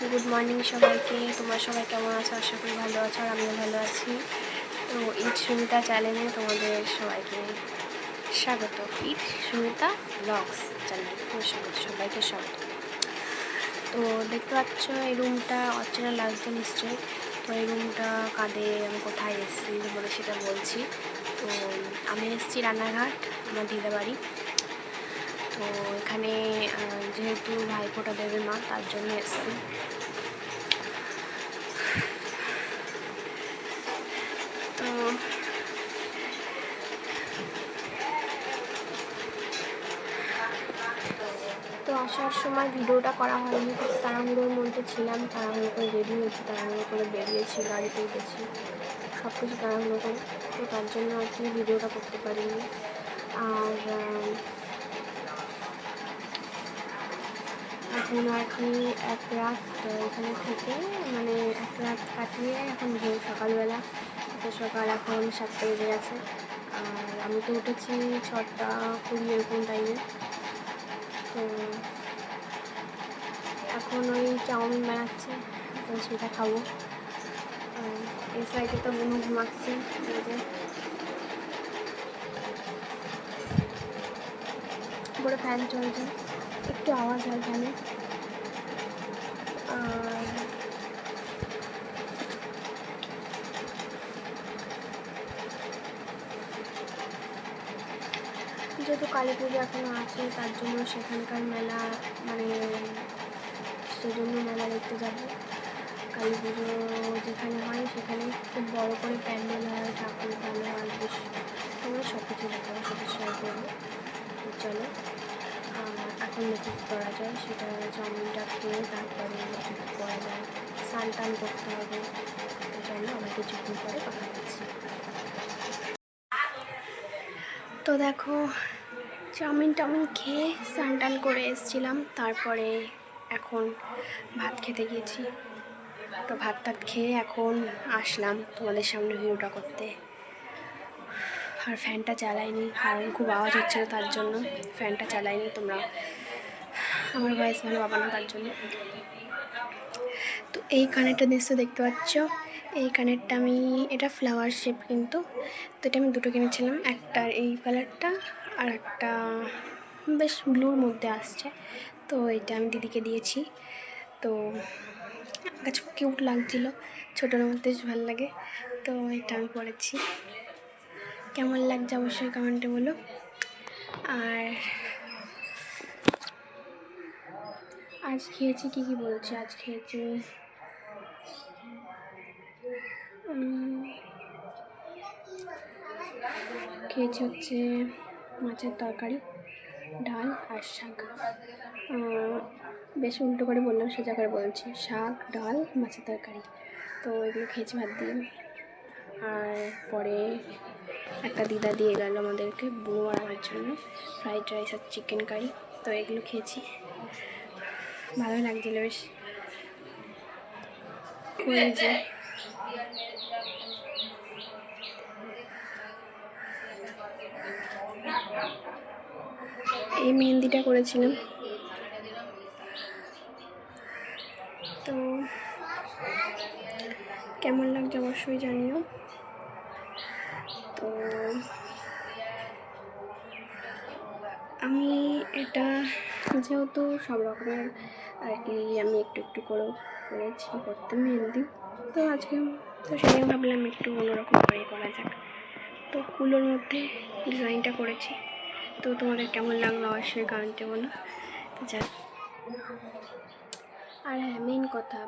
Good morning সবাইকে। তোমরা সবাই কেমন আছো? আশা করি ভালো আছো আর আমিও ভালো আছি। তো ঈদ সুমিতা চ্যানেলে তোমাদের সবাইকে স্বাগত। ঈদ সুমিতা ব্লগস চ্যানেলে স্বাগত, সবাইকে স্বাগত। তো দেখতে পাচ্ছ এই রুমটা অচেনা লাগছে নিশ্চয়ই। তো এই রুমটা কাঁদে আমি কোথায় এসেছি বলে সেটা বলছি। তো আমি এসেছি রান্নাঘাট, আমার দিদা বাড়ি। তো এখানে যেহেতু ভাইফোঁটা দেবে মা, তার জন্য এসেছি তো তো আসার সময় ভিডিওটা করা হয়নি তাড়াহুড়োর মধ্যে ছিলাম, তাড়াহুড়ো করে রেডি হয়েছি, তাড়াহুড়ো করে বেরিয়েছি, গাড়িতে গেছি সব কিছু তাড়াহুড়ো করে, তো তার জন্য আর কি ভিডিওটা করতে পারিনি। আর এখন আর কি এক রাত এখানে থেকে মানে এক রাত কাটিয়ে এখন ভোর সকালবেলা সকাল এখন সাতটা বেজে গেছে। আর আমি তো উঠেছি ছটা কুড়ি এরকম টাইমে তো এখন ওই চাউমিন বানাচ্ছে তো সেটা খাব এই সাইডে তো মনে ঘুমাচ্ছে যে। ফ্যান চলছে, একটু আওয়াজ হয় ফ্যানে যেহেতু কালী পুজো এখনও আছে, তার জন্য সেখানকার মেলা মানে সেজন্য মেলা দেখতে যাব। কালী পুজো যেখানে হয় সেখানে খুব বড়ো করে প্যান্ডেল হয়, ঠাকুর ভালো হয় বেশ তোমরা সব কিছু দেখাবো সাথে শেয়ার করব চলো আর এখন মেকআপ করা যায় সেটা চাউমিনটা খেয়ে তারপরে মেকআপ করা যায়, স্নান টান করতে হবে। চলো, আমার কিছুক্ষণ পরে কথা বলছি। তো দেখো, চাউমিন টাউমিন খেয়ে স্নান টান করে এসেছিলাম, তারপরে এখন ভাত খেতে গিয়েছি। তো ভাত টাত খেয়ে এখন আসলাম তোমাদের সামনে ভিডিওটা করতে। আর ফ্যানটা চালাইনি, কারণ খুব আওয়াজ হচ্ছিল তার জন্য। ফ্যানটা চালাইনি তোমরা, আমার ভয়েস ভালো পাবা না তার জন্য। তো এই কানেরটা দৃশ্য দেখতে পাচ্ছ। এই কানেরটা আমি, এটা ফ্লাওয়ার শেপ কিন্তু। তো এটা আমি দুটো কিনেছিলাম, একটা এই কালারটা আর একটা বেশ ব্লুর মধ্যে আসছে। তো এটা আমি দিদিকে দিয়েছি। তো কাছে কিউট লাগছিল। ছোটোর মধ্যে ভালো লাগে। তো এটা আমি পরেছি কেমন লাগছে অবশ্যই কমেন্টে বলো। আর আজ খেয়েছি কি কি বলছি? আজ খেয়েছি খেয়েছি হচ্ছে মাছের তরকারি। ডাল আর শাক। বেশ উল্টো করে বললাম, সোজা করে বলছি, শাক, ডাল, মাছের তরকারি। তো এগুলো খেয়েছি ভাত দিয়ে। আর পরে একটা দিদা দিয়ে গেল আমাদেরকে বুনো আর জন্য ফ্রাইড রাইস আর চিকেন কারি। তো এগুলো খেয়েছি। ভালোই লাগছিল বেশ। এই মেহেন্দিটা করেছিলাম। তো কেমন লাগছে অবশ্যই জানিও। তো আমি এটা যেহেতু সব রকমের আর কি আমি একটু একটু করে করেছি করতে মেহেন্দি। তো আজকে তো সেটাই ভাবলাম একটু অন্যরকম করে করা যাক। তো কুলোর মধ্যে ডিজাইনটা করেছি। তো তোমাদের কেমন লাগল অবশ্যই কমেন্টে বলো। তো যাক। আর হ্যাঁ মেন কথা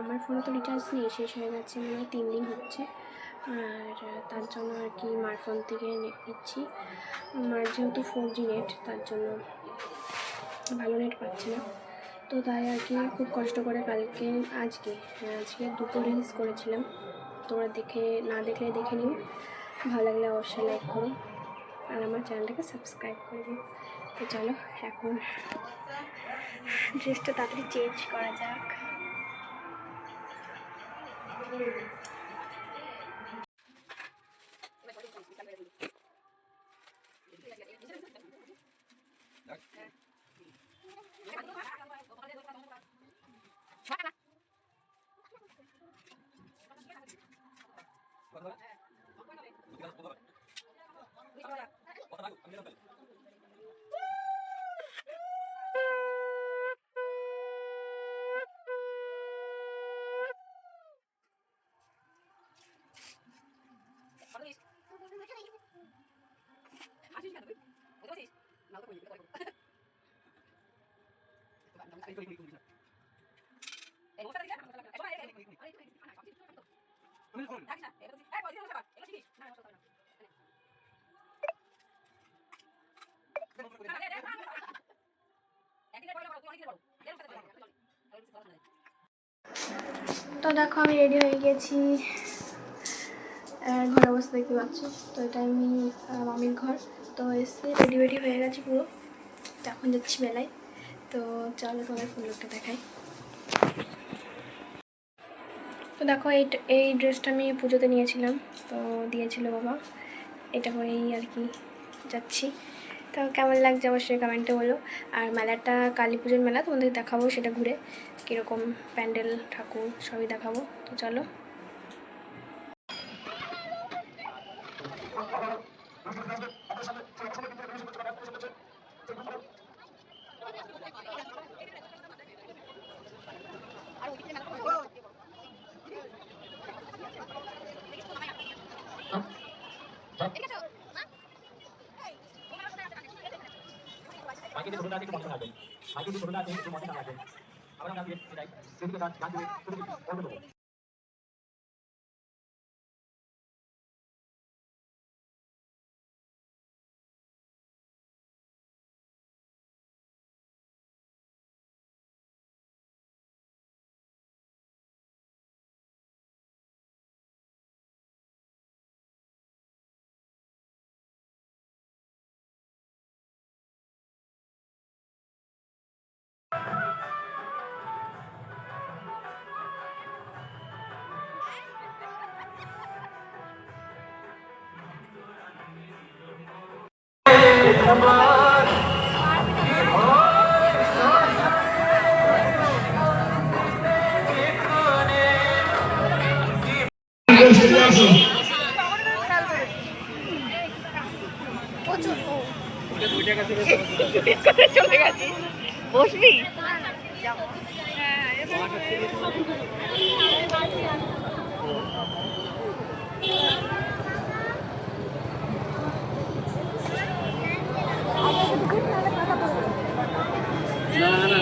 আমার ফোনে তো রিচার্জ নেই শেষ হয়ে গেছে মনে তিন দিন হচ্ছে। আর তার জন্য আর কি মার ফোন থেকে নেট নিচ্ছি। মার যেহেতু ফোর জি নেট তার জন্য ভালো নেট পাচ্ছে না। তো তাই আর কি খুব কষ্ট করে কালকে আজকে হ্যাঁ, আজকে দুটো রিলস করেছিলাম। তোমরা দেখে না দেখলে দেখে নিও। ভালো লাগলে অবশ্যই লাইক করো। আর আমার চ্যানেলটাকে সাবস্ক্রাইব করে দিন। তো চলো এখন ড্রেসটা তাড়াতাড়ি চেঞ্জ করা যাক। তো দেখো আমি রেডি হয়ে গেছি। ঘরে বসে দেখতে পাচ্ছ? তো এটা আমি মামির ঘর। তো এসে রেডি রেডি হয়ে গেছি পুরো। তো এখন যাচ্ছি মেলায়। তো চলো তোমার ফুল লোকটা দেখাই। তো দেখো, এই এই ড্রেসটা আমি পুজোতে নিয়েছিলাম। তো দিয়েছিল বাবা। এটা পরেই আর কি, যাচ্ছি। তো কেমন লাগছে অবশ্যই কমেন্টে বলো। আর মেলাটা কালী পুজোর মেলা, তোমাদের দেখাবো সেটা ঘুরে। কীরকম প্যান্ডেল, ঠাকুর সবই দেখাবো। তো চলো। বাকি যে ছোটটা আছে একটু মনে রাখবেন বাকি যে ছোটটা আছে একটু মনে রাখবেন আবার চলে গেছি বসবি না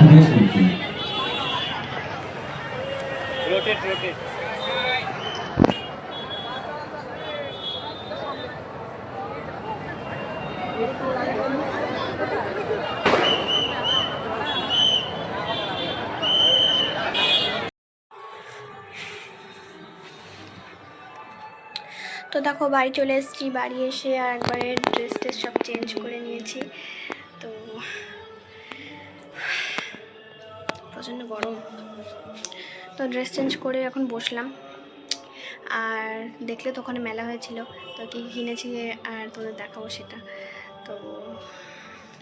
তো দেখো, বাড়ি চলে এসেছি। বাড়ি এসে আর একবারে ড্রেস ট্রেস সব চেঞ্জ করে নিয়েছি। প্রচণ্ড গরম। তো ড্রেস চেঞ্জ করে এখন বসলাম। আর দেখলে তো ওখানে মেলা হয়েছিল। তো কী কিনেছি আর তোদের দেখাবো সেটা। তো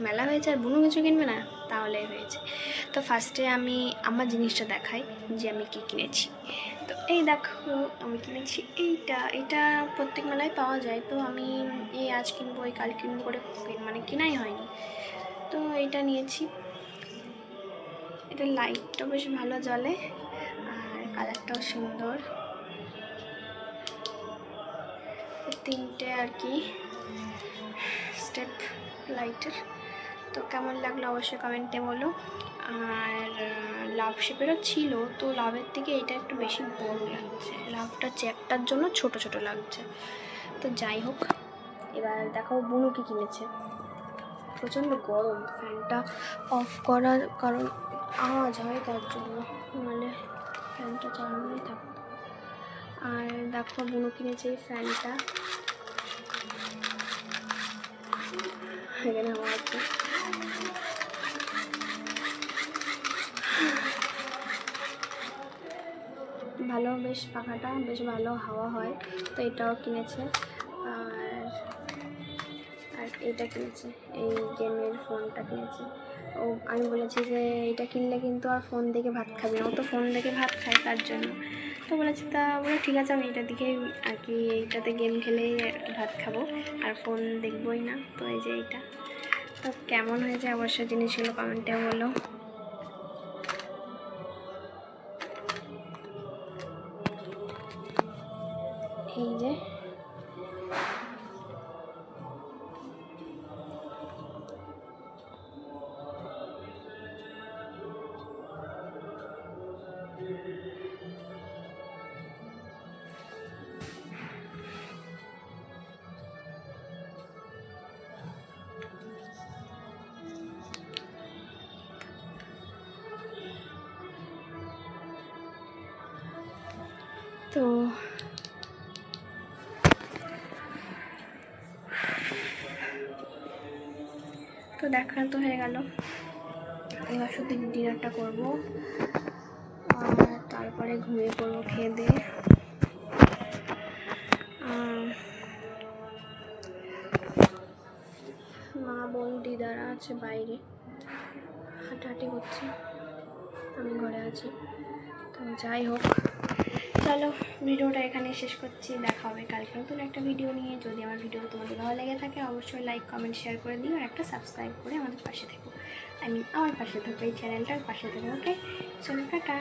মেলা হয়েছে আর বুনু কিছু কিনবে না? তাহলে হয়েছে। তো ফার্স্টে আমি আমার জিনিসটা দেখাই যে আমি কী কিনেছি। তো এই দেখো, আমি কিনেছি এইটা। এটা প্রত্যেক মেলায় পাওয়া যায়। তো আমি এই আজ কিনবো, এই কাল কিনবো করে মানে কেনাই হয়নি। তো এইটা নিয়েছি। এটা লাইটটাও বেশ ভালো জ্বলে, আর কালারটাও সুন্দর। তিনটে আর কি স্টেপ লাইটের তো কেমন লাগল অবশ্যই কমেন্টে বলো। আর লাভ শেপেরও ছিল, তো লাভের থেকে এটা একটু বেশি বড় লাগছে। লাভটা চ্যাপটার জন্য ছোট ছোট লাগছে। তো যাই হোক, এবার দেখাও বুনু কি কিনেছে। প্রচণ্ড গরম ফ্যানটা অফ করার কারণ আওয়াজ হয় তার জন্য। নাহলে ফ্যানটা চালানোই থাকতো আর দেখো, বুনু কিনেছে এই ফ্যানটা। এখানে আমার আছে ভালো, বেশ পাখাটা, বেশ ভালো হাওয়া হয়। তো এটাও কিনেছে। এটা কিনেছি, এই গেমের ফোনটা কিনেছি। ও, আমি বলেছি যে এটা কিনলে কিন্তু আর ফোন দেখে ভাত খাবে না। ও তো ফোন দেখে ভাত খায় তার জন্য। তো বলেছি, তা বলে ঠিক আছে, আমি এটা দিকে আর কি এইটাতে গেম খেলেই ভাত খাব। আর ফোন দেখবোই না। তো এই যে এইটা। তো কেমন হয়েছে অবশ্যই জিনিসগুলো কমেন্টে বলো। তো তো দেখা তো হয়ে গেল। এবার শুধু ডিনারটা করব। আর তারপরে ঘুমিয়ে পড়ব খেয়ে দিয়ে। মা বোন দিদারা আছে বাইরে। হাঁটাহাঁটি করছে। আমি ঘরে আছি। তো যাই হোক, চলো ভিডিওটা এখানে শেষ করছি। দেখা হবে কালকে নতুন একটা ভিডিও নিয়ে। যদি আমার ভিডিও তোমাদের ভালো লেগে থাকে, অবশ্যই লাইক কমেন্ট শেয়ার করে দিও আর একটা সাবস্ক্রাইব করে আমাদের পাশে থেকো। আই মিন আমার পাশে থাকো, এই চ্যানেলটার পাশে থাকো ওকে চলো, টাটা।